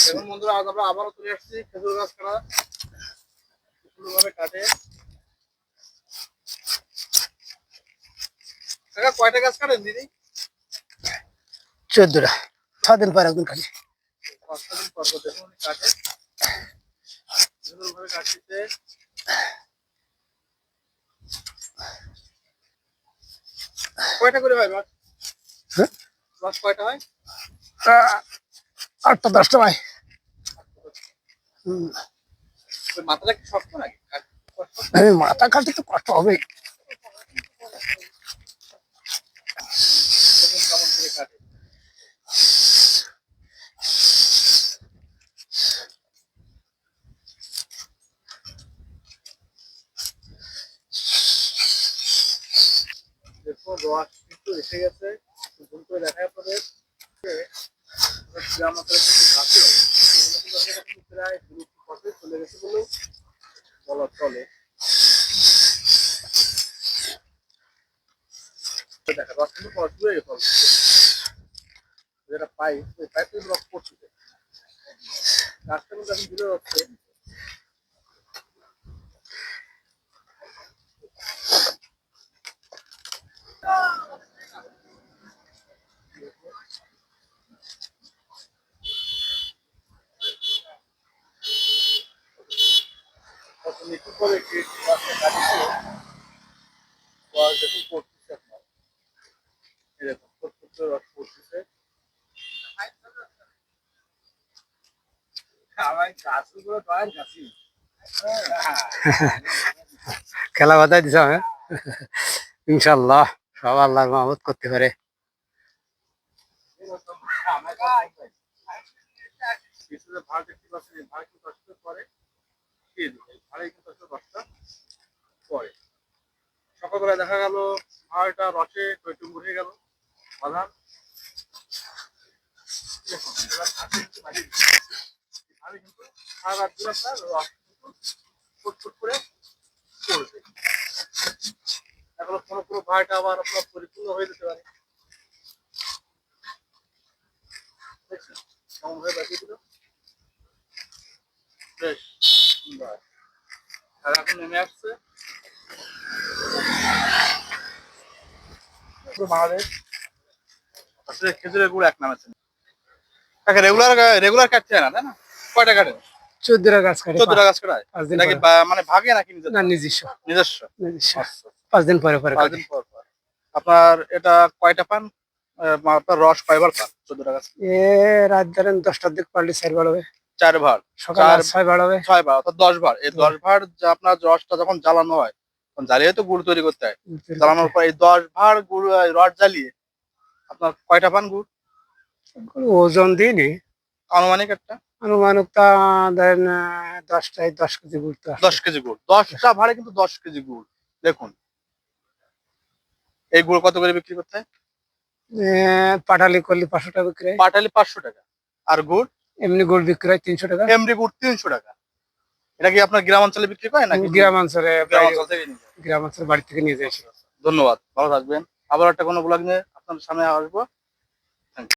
এখন বন্ধুরা আজ আমরা আবারও চলে আসছি খেজুর গাছ কাটা। ভাবে কাটে কাকা কয়টা গাছ কাটেন দিদি? চোদ্দটা। পর একদিন পাঁচটা দিন পর পর দেখুন কাটে। ভাবে কয়টা করে হয় মাছ? হ্যাঁ? মাছ কয়টা হয়? আটটা দশটা ভাই মাথাটা কি শক্ত নাকি? মাথা কাটতে তো কষ্ট হবে। রস কিন্তু এসে গেছে। ভুল করে দেখার পরে যে গ্রাম প্রায় বিলুপ্ত পথে চলে গেছে বলেও বলা চলে দেখা রস কিন্তু পড়াশুরু হয়ে গেছে যেটা পাইপ ওই পাইপ কিন্তু রস পড়ছে গাছটা কিন্তু দূরে হচ্ছে দয়ার গাছি খেলা বাধাই দিছ হ্যাঁ? ইনশাল্লাহ সব আল্লাহর মাহমুদ করতে পারে। ভাড়া দেখতে পাচ্ছেন এই ভাড়া পরে। ভাড়াই কিন্তু আসলে দশটা পরে সকালবেলা দেখা গেল ভাড়াটা রসে টইটুম্বুর হয়ে গেল, বাদাম। এবার কিন্তু সারা রাত রস ফুটফুট করে পড়বে। এখন কোনো পুরো ভাড়াটা আবার আপনার পরিপূর্ণ হয়ে যেতে পারে। বেশ। আর এখন নেমে আসছে? বাংলাদেশ। আসলে খেজুরের গুড় এক নাম আছে। কাকা রেগুলার রেগুলার কাটছে না তাই না? কয়টা কাটে? চোদ্দটা গাছ কাটে চোদ্দটা গাছ কাটায়? পাঁচ দিন নাকি বা- মানে ভাগে নাকি না নিজস্ব। নিজস্ব? নিজস্ব। আচ্ছা। পাঁচ দিন পরে পরে পাঁচ দিন পর পর। আপনার এটা কয়টা পান? আপনার রস কয়বার পান? চোদ্দটা গাছ। এ রাত ধরেন দশটার দিক পারলে চার বার হবে। চার ভার। সকাল চার- ছয় বার হবে? ছয় বার অর্থাৎ দশ ভার। এই দশ ভার আপনার রসটা যখন জ্বালানো হয় তখন জ্বালিয়ে তো গুড় তৈরি করতে হয়। জ্বালানোর পর এই দশ ভার গুড় রস জ্বালিয়ে আপনার কয়টা পান গুড়? ওজন দিইনি আনুমানিক একটা? আনুমানিক তা ধরেন দশটায় দশ কেজি ঘুরতে দশ কেজি গুড়। দশটা ভাড়ে কিন্তু দশ কেজি গুড়। দেখুন। এই গুড় কত করে বিক্রি করতে হয়? পাটালি করলে পাঁচশো টাকা বিক্রি। পাটালি পাঁচশো টাকা। আর গুড়? এমনি গরু বিক্রি হয় তিনশো টাকা। এমনি গুড় তিনশো টাকা। এটা কি আপনার গ্রাম অঞ্চলে বিক্রি করে নাকি? গ্রাম অঞ্চলে গ্রাম বাইরে- অঞ্চল থেকে নিয়ে যায়? গ্রাম অঞ্চলের বাড়ি থেকে নিয়ে যাই। ধন্যবাদ ভালো থাকবেন। আবার একটা কোনো ব্লগ নিয়ে আপনার সামনে আসব।